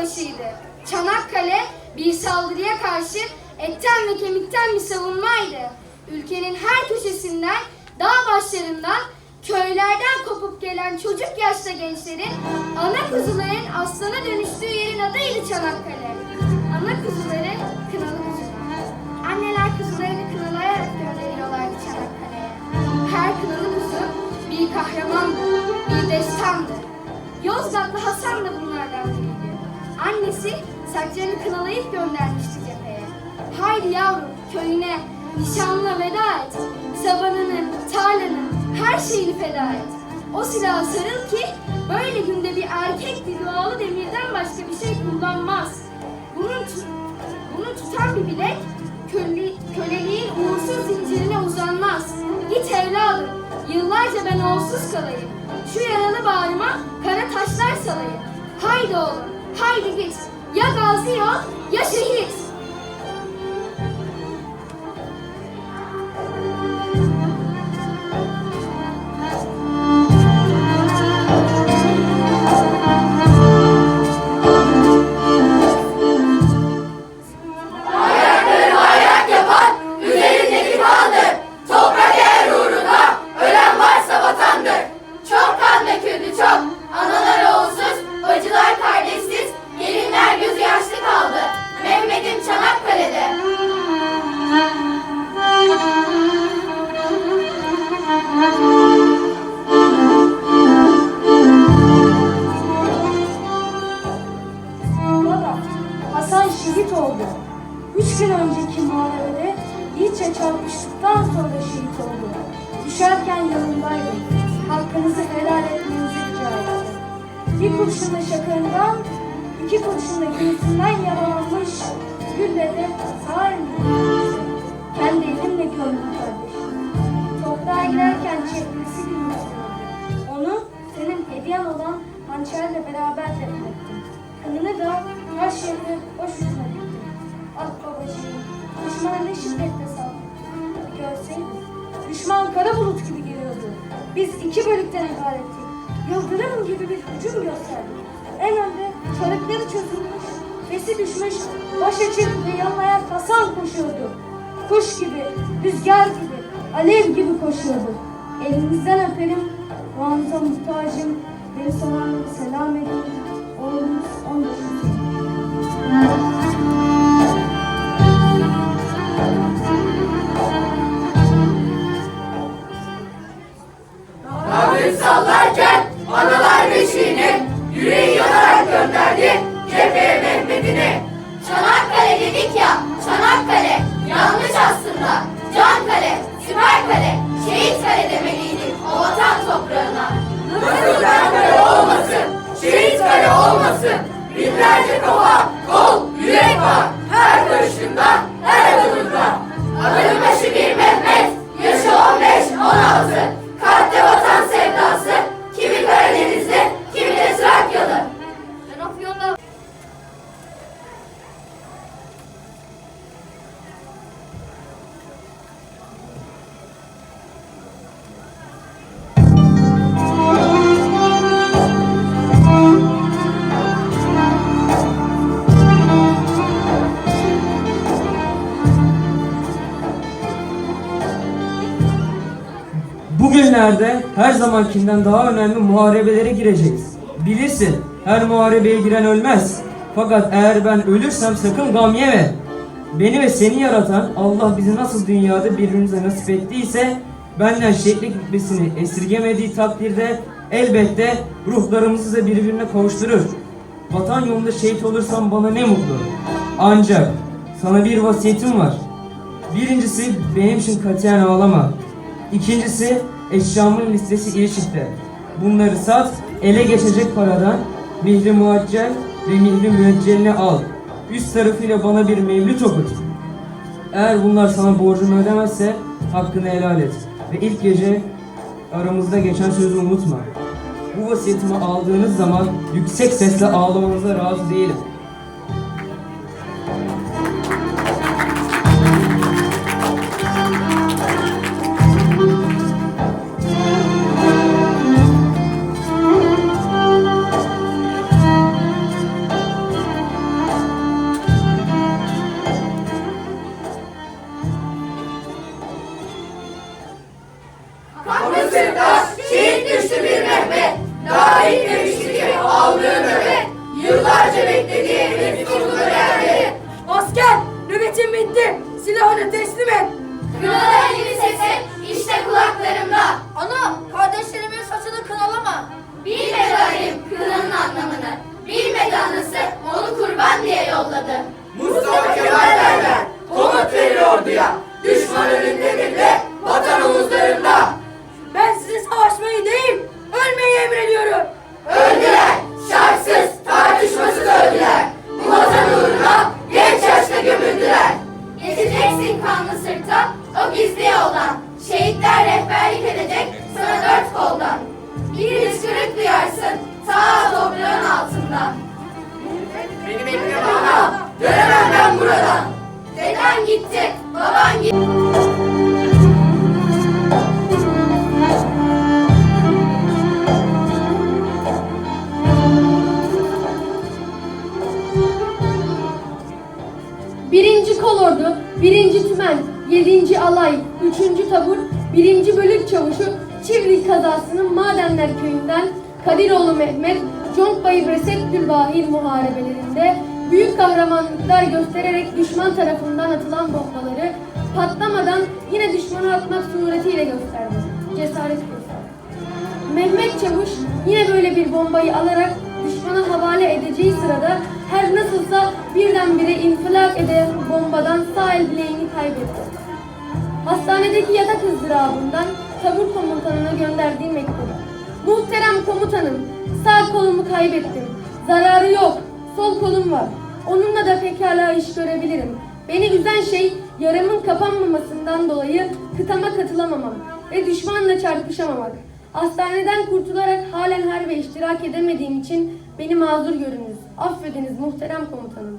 Savaşı'ydı. Çanakkale bir saldırıya karşı etten ve kemikten bir savunmaydı. Ülkenin her köşesinden, dağ başlarından, köylerden kopup gelen çocuk yaşta gençlerin ana kuzuların aslana dönüştüğü yerin adıydı Çanakkale. Ana kuzuları kınalı kuzular. Anneler kuzularını kınalayarak gönderiyorlardı Çanakkale'ye. Her kınalı kuzu bir kahramandı, bir destandı. Yozgatlı Hasan da bunlardan. Annesi saçlarını kınalayıp göndermişti cepheye. Haydi yavrum köyüne, nişanla veda et. Sabanını, tarlanı, her şeyini feda et. O silahı sarıl ki böyle günde bir erkek bir dualı demirden başka bir şey kullanmaz. Bunun, tu- bunu tutan bir bilek köle, köleliğin uğursuz zincirine uzanmaz. Git evladım, yıllarca ben olsuz kalayım. Şu yaralı bağrıma kara taşlar salayım. Haydi oğlum, haydi git. Ya gazi ol, ya şehit. Şehit oldu. Üç gün önceki muharebede yiğitçe çarpıştıktan sonra şehit oldu. Düşerken yanındaydım. Hakkınızı helal etmenizi rica ettim. Bir kurşunla şakırından, iki kurşunla göğsünden yaralanmış. Gülle de sağ elimde Kendi elimle gömdüm kardeşim. Toprağa girerken çevresi gülümsüyordu. Onu senin hediyen olan hançerle beraber defnettim. Kanını da taş yerine boş ucuna diktim. Ah babacığım, düşmana ne şiddetle saldırdı. Görseydin, düşman kara bulut gibi geliyordu. Biz iki bölükten ibarettik. Yıldırım gibi bir hücum gösterdi. En önde çarıkları çözülmüş, besi düşmüş, baş açık ve yanlayan Hasan koşuyordu. Kuş gibi, rüzgar gibi, alev gibi koşuyordu. Elinizden öperim, duanıza muhtacım. Beni soranlara selam edin. Oğlumuz 19 Nabız sallarken analar beşiğini yüreği yanarak gönderdi cepheye Mehmet'ini. Çanakkale dedik ya, Çanakkale. Yanlış aslında. Can kale, süper kale, şehit kale demeliydik o vatan. Nasıl kale olmasın, şehit kale olmasın. Binlerce kafa, kol, yürek var. Her karışında, Bugünlerde her zamankinden daha önemli muharebelere gireceğiz. Bilirsin her muharebeye giren ölmez. Fakat eğer ben ölürsem sakın gam yeme. Beni ve seni yaratan Allah bizi nasıl dünyada birbirimize nasip ettiyse benden şeklik hükmesini esirgemediği takdirde elbette ruhlarımızı da birbirine kavuşturur. Vatan yolunda şehit olursam bana ne mutlu. Ancak sana bir vasiyetim var. Birincisi benim için katiyen ağlama. İkincisi eşyamın listesi iyi çıktı. Bunları sat, ele geçecek paradan mihri muaccel ve mihri müeccelini al. Üst tarafıyla bana bir mevlüt okut. Eğer bunlar sana borcumu ödemezse hakkını helal et. Ve ilk gece aramızda geçen sözü unutma. Bu vasiyetimi aldığınız zaman yüksek sesle ağlamanıza razı değilim. Kanlı sırdaş, şehit düştü bir Mehmet. Daha ilk demişti aldığı nöbet. Yıllarca beklediği emrin sonunda geldi. Asker, nöbetin bitti. Silahını teslim et. Krala Birinci kolordu, birinci tümen, yedinci alay, üçüncü tabur, birinci bölük çavuşu Çivri kazasının Madenler köyünden Kadiroğlu Mehmet, Conkbayı Resettülbahir muharebelerinde büyük kahramanlıklar göstererek düşman tarafından atılan bombaları patlamadan yine düşmana atmak suretiyle gösterdi. Cesaret gösterdi. Mehmet Çavuş yine böyle bir bombayı alarak düşmana havale edeceği sırada her nasılsa birdenbire infilak eden bombadan sağ el bileğini kaybetti. Hastanedeki yatak ızdırabından tabur komutanına gönderdiği mektubu. Muhterem komutanım, sağ kolumu kaybettim. Zararı yok, sol kolum var. Onunla da pekala iş görebilirim. Beni üzen şey yaramın kapanmamasından dolayı kıtama katılamamam ve düşmanla çarpışamamak. Hastaneden kurtularak halen harbe iştirak edemediğim için beni mazur görünüz. Affediniz muhterem komutanım.